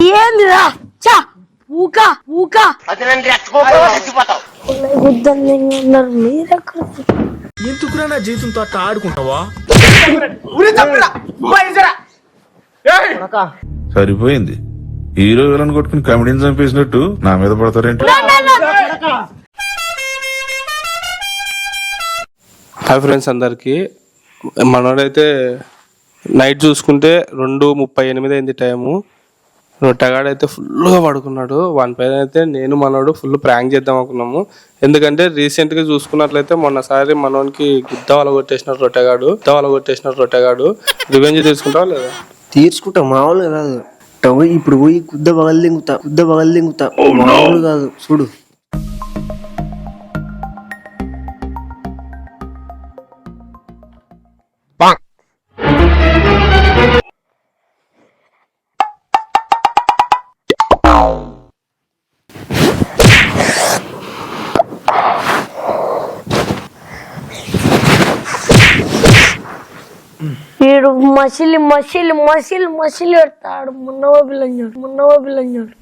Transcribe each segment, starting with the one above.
ఏందిరా? చా ఊక ఊక! ఉన్నారు? మీరెక్కడ ఎందుకురా నా జీవితంతో అట్లా ఆడుకుంటావా సరిపోయింది. హీరో విలన్ కొట్టుకుని కమెడీని చంపేసినట్టు నా మీద పడతారేంటి? హాయ్ ఫ్రెండ్స్ అందరికి. మనోడైతే నైట్ చూసుకుంటే రెండు ముప్పై ఎనిమిది అయింది టైము. రొట్టెగాడైతే ఫుల్గా పడుకున్నాడు. వాని పైన అయితే నేను మనోడు ఫుల్ ప్రాంక్ చేద్దాం అనుకున్నాము. ఎందుకంటే రీసెంట్గా చూసుకున్నట్లయితే మొన్నసారి మనోనికి గుద్ద వాళ్ళ కొట్టేసినాడు రొట్టెగాడు. గుద్ద వాళ్ళ కొట్టేసినాడు రొట్టెగాడు. రివెంజ్ తీసుకుంటావా లేదా? తీర్చుకుంటా మామూలుగా కాదు. ఇప్పుడు పోయి కుద్ద పగలు దింగుతా కుద్ద పగలు దింగుతా మామూలు కాదు. చూడు. మసిలి మసిలి మసిలి మసిలి పెడతాడు. మున్నవ పిల్లంజోడు మున్నవ పిల్లంజోడు.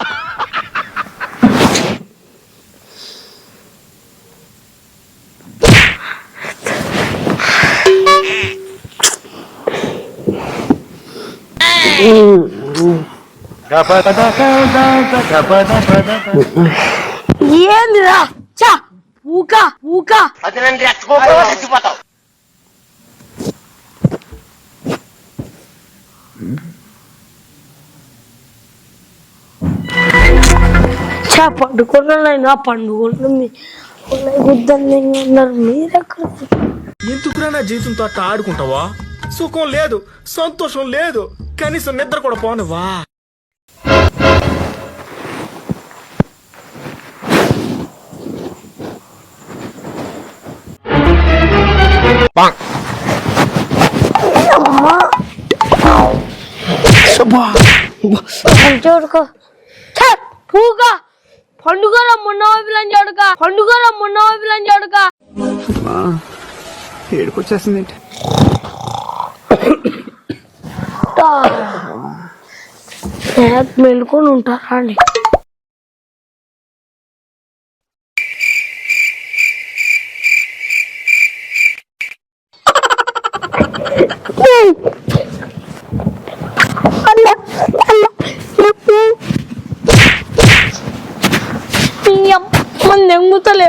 ఏందిరా? చా ఊక ఊక. చా పండుకున్నాయినా పండుకుంటుంది గుద్దని ఉన్నారు మీరెక్కడ ఎందుకురా నా జీవితంతో అట్లా ఆడుకుంటావా? సుఖం లేదు సంతోషం లేదు కనీసం నిద్ర కూడా పోనివా చూడుకో పూక పండుగల మొన్నవ పిల్లని చూడక పండుగల మొన్నవ పిల్లని చూడక. ఏడుకొచ్చేసింది మెలుకొని ఉంటారా అండి అమ్మ నెంగుతలే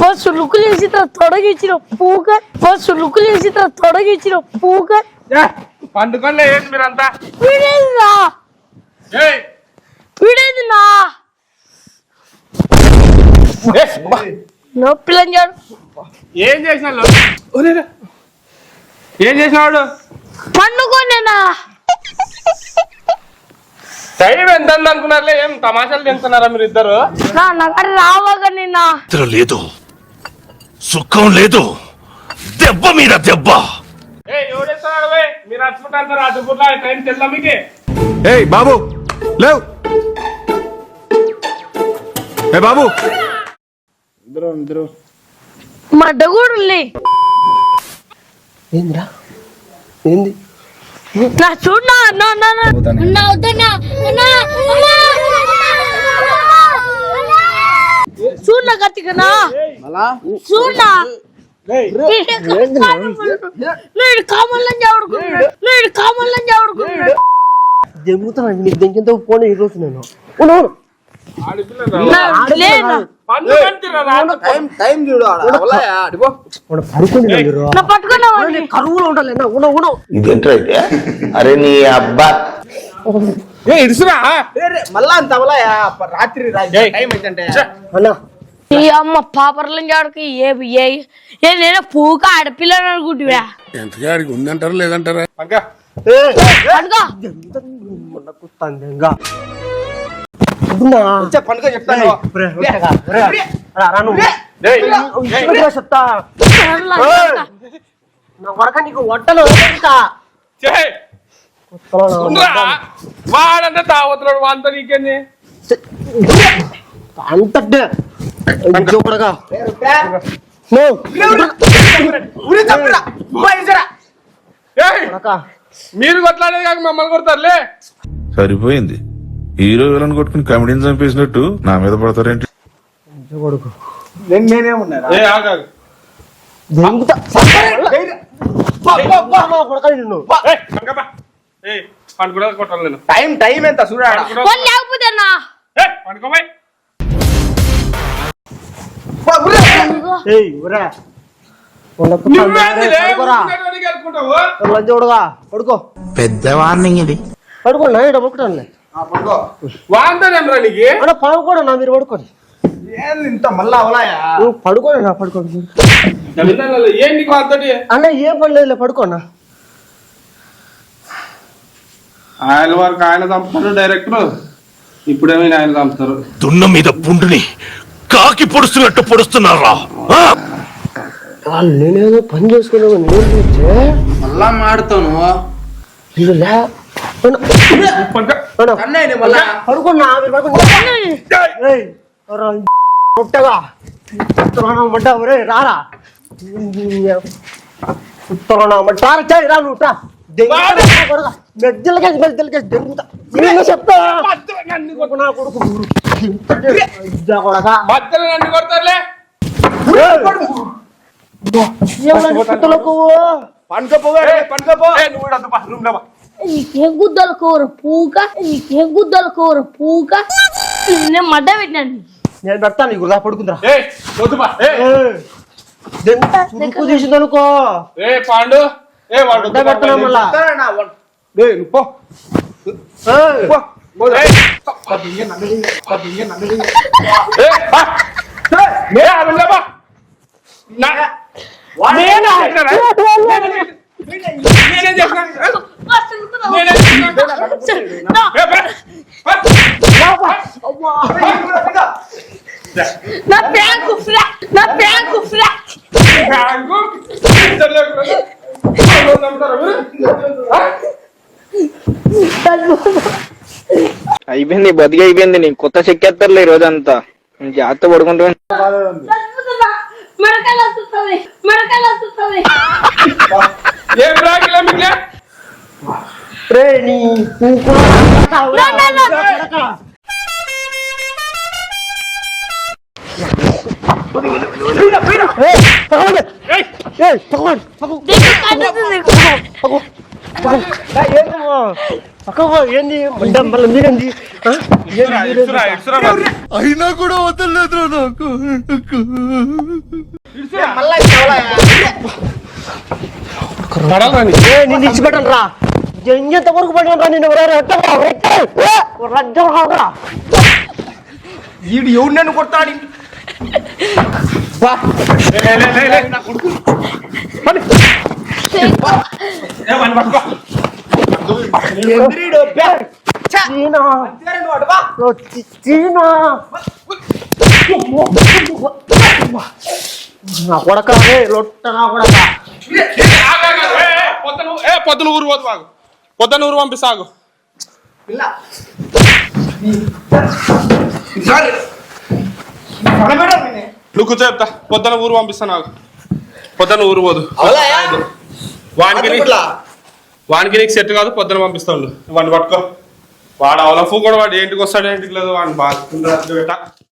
బస్సు లుక్కులేసి తొడగిచ్చిన పూక. బస్సు లుక్కులేసి తొడగిచ్చిన పూక. పండుకోలే ఏంటి మీరంతా? వీడేదిరా? వీడేదినా నొప్పిలని చాడు. ఏం చేసిన ఏం చేసినాడు పండుకోనేనా టైం ఎంత అనుకున్నారులే? ఏం తమాషాలు తింటున్నారా మీరు ఇద్దరు? నా నగర రావగా నిన్న. లేదు. సుఖం లేదు. దెబ్బ మీద దెబ్బ? మీరు అచ్చుకుంటారు రాజపూర్లో టైం తెలుసా మీకు? ఏయ్ బాబు లేవు. ఏ బాబు. మా డగుడులే ఏందిరా? ఏంది? నా చూడు నా నా నా వద్దన్నా. నా చూడు నా గట్టిగా చూడు నా. నేను కామల్లని చదువుకున్నాడు నేను కామల్లని చదువుకున్నాడు దెంగుతున్నా నీకు దెంకింత పోనీ ఈ రోజు నేను. ఉండు ఇదేంటైతే అరే నీ అబ్బా. ఏ ఇడుసురా మళ్ళా అంత అవలాయా రాత్రి టైం ఏంటంటే అన్నా. ఈ అమ్మ పాపర్లని చాడుకు ఏ ఏ ఏ నేను పూక ఆడపిల్లని అనుకుంటువా ఎంతగాడికి ఉందంటారా లేదంటారా? పంకా అడుగా తందెంగా ఉండునా? పండుగ చెప్తాను. చెప్తా. నా కొడక నీకు వంటలు. వాడంటే తాగుతున్నాడు వాంతో నీకేంది? అంతటే కొడక. మీరు కొట్లాడేది కాక మమ్మల్ని కొడతారులే. సరిపోయింది. హీరో విలన్ కొట్టుకుని కమెడీని చంపేసినట్టు నా మీద పడతారేంటి? కొడుకు నేను నేనేమున్నారా ఏ ఆగు, ఆగు. దెంగుతా. కొడక నిన్ను. ఏ, పనుకోపా. ఏ, పనుకోడా కొట్టాలి నేను టైం టైం ఎంత చూడాడా లేకపోతే. ఏయ్ ఒరే పెద్ద వార్నింగ్ ఇది. పడుకోండి పడుకుంటానులే వాంతోనేమ్రా నీకు? అన్న పడుకోండి నా మీరు పడుకోండి. ఏంది ఇంత మళ్ళా అవలాయా? నువ్వు పడుకోండి నా పడుకోండి? ఏం నీకు అన్న ఏం పని లేదులే పడుకోన్నా ఆయన వరకు ఆయన చంపుతారు డైరెక్టర్ ఇప్పుడేమీ ఆయన చంపుతారు. దున్న మీద పుండుని కాకి పొడుస్తున్నట్టు పొడుస్తున్నారా? నేనేదో పని చేసుకున్నావు నేను మళ్ళా మాడుతాను ఇల్లు ముట్టగా మడ్డ ఒరే రారా నువ్వు. మెద్దలకేసి మెద్దలకేసి దెంగుతా నేను చెప్తా కొడుకు నా కొడుకు కొడకా. మధ్యలో నన్ను కొడతారులే పనుకోపో ఏ, నువ్వు రూమ్లో పా. నీకేం గుద్దలు కూర పూక? నీకేం గుద్దలు కూర పూక? నేను మడ్డ పెట్టినాను. నేను పెడతాను నీకు రా పడుకుందిరా. ఏ, వద్దు పా. ఏ, పాండు. ఏ వాడు మళ్ళా. నువ్వు పో. పో. నేనే నా ఫ్రాక్ నా ఫ్రాక్ బ్యాంకు. అయిపోయింది బతికి అయిపోయింది నీకు. కొత్త చెక్కేస్తారులే ఈ రోజంతా జాగ్రత్త పడుకుంటా వస్తుంది వస్తుంది ఏం మీకు ఏంది? మళ్ళీ మీరేంది. అయినా కూడా వదలలేదు నాకు. మళ్ళా ఇచ్చిపెట్టను రా ఎంత వరకు పడినా నేను. వీడు ఎవడు నన్ను కొడతాడు నా కొడుకు. లొట్ట నా కొడక పొద్దున ఊరు బాగు పొద్దున ఊరు పంపిస్తాగు. నువ్వు కూర్చో చెప్తా. పొద్దున ఊరు పంపిస్తాను నాకు. పొద్దున ఊరు పోదు. వానికి. వానికి నీకు సెట్ కాదు పొద్దున పంపిస్తాను వాడిని పట్టుకో. వాడు అవలఫు కూడా వాడు ఏంటికి వస్తాడు ఏంటికి లేదు వాడిని బాగా